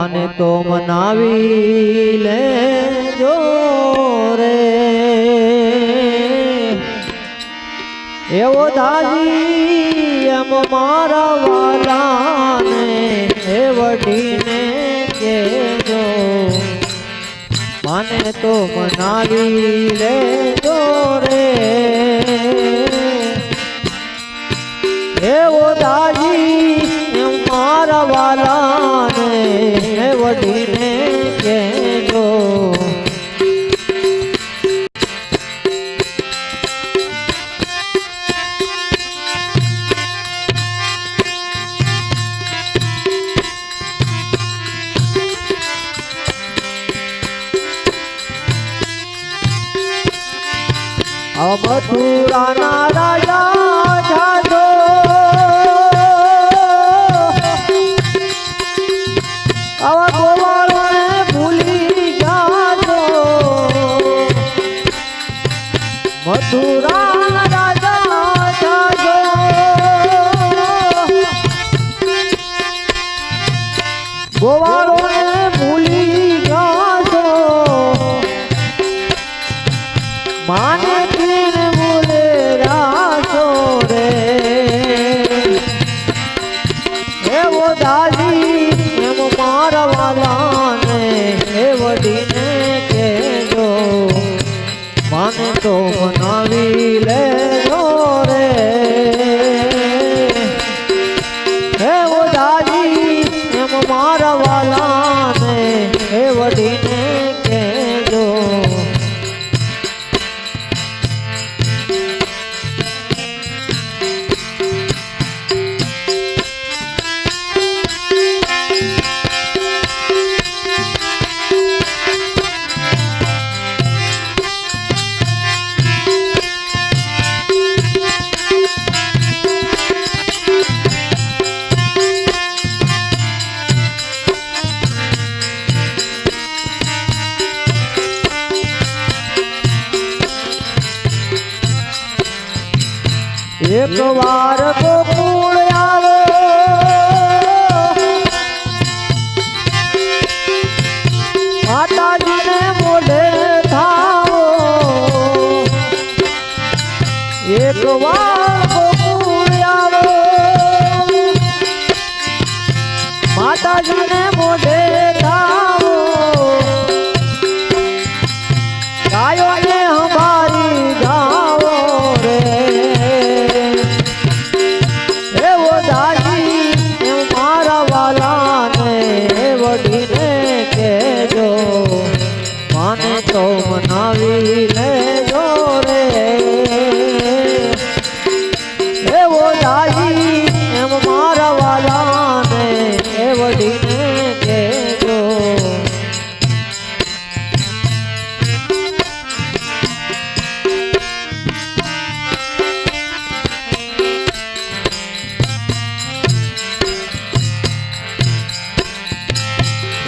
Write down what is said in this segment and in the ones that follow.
અને તો મનાવી લેજો રે. એવો દાજી એમ મારા વાલાને એ વઢીને કેજો મને તો મનાવી લેજો રે. એવો દાજી એમ મારા વાલાને મથુરાના રાજા જાજો આવા ગોવાળોને ભૂલી જાજો મથુરાના રાજા દાદી એમ મારા વાલાને એ વડીને કેજો માને તો મનાવી લેજો રે. એવો દાદી એમ મારા एक बार गोपू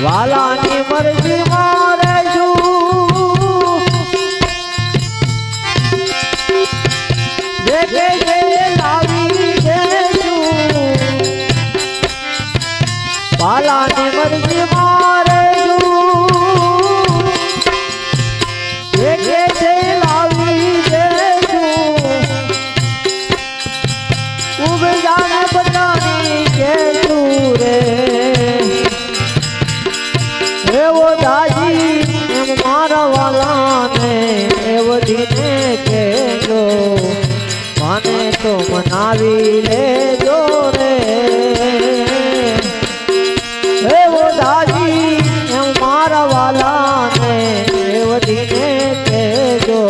વાલાની મરજી. મારે છું જે દીને મને તો મનાવી લેજો રે. એવો દાજી એમ મારા વાલાને એવો દીને કેજો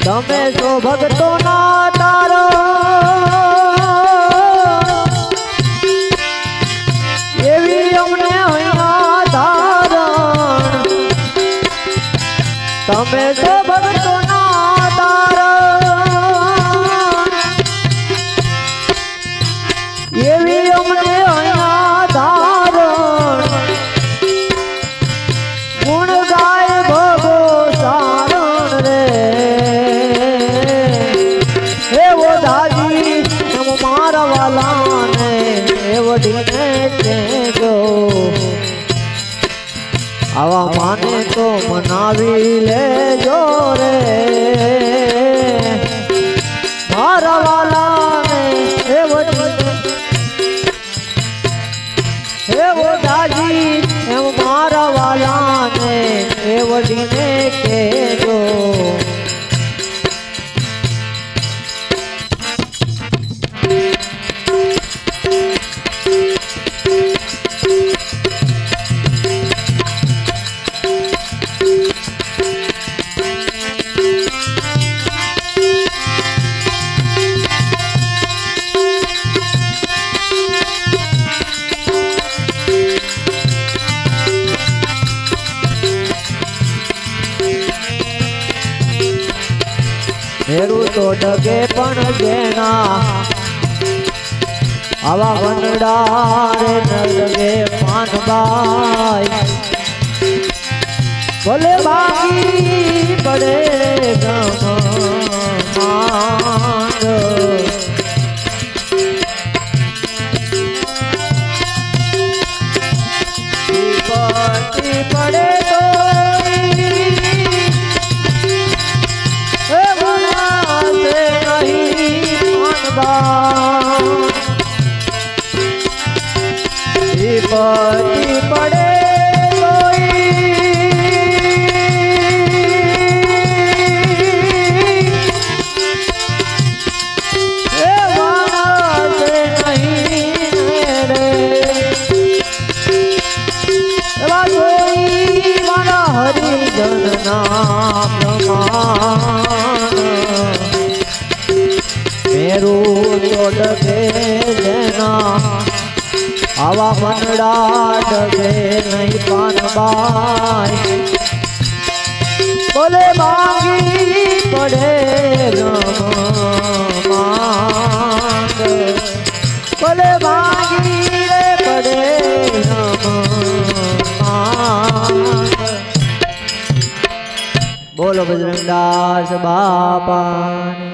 તમે જો ભક્તો આવા માને તો મનાવી લેજો રે. મારા વાલાને એ વડીને એવો દાજી એમ મારા વાલાને એ મેરું તો ડગે પણ જેના. આવા વનડા રે નરગે પાનબાઈ ભલે બાકી પડે ગમ হয় આવા મનડા ડગે નહીં પાનબાઈ બોલે માંગી પડે બોલે માંગી રે પડે બોલો બજરંગદાસ બાપા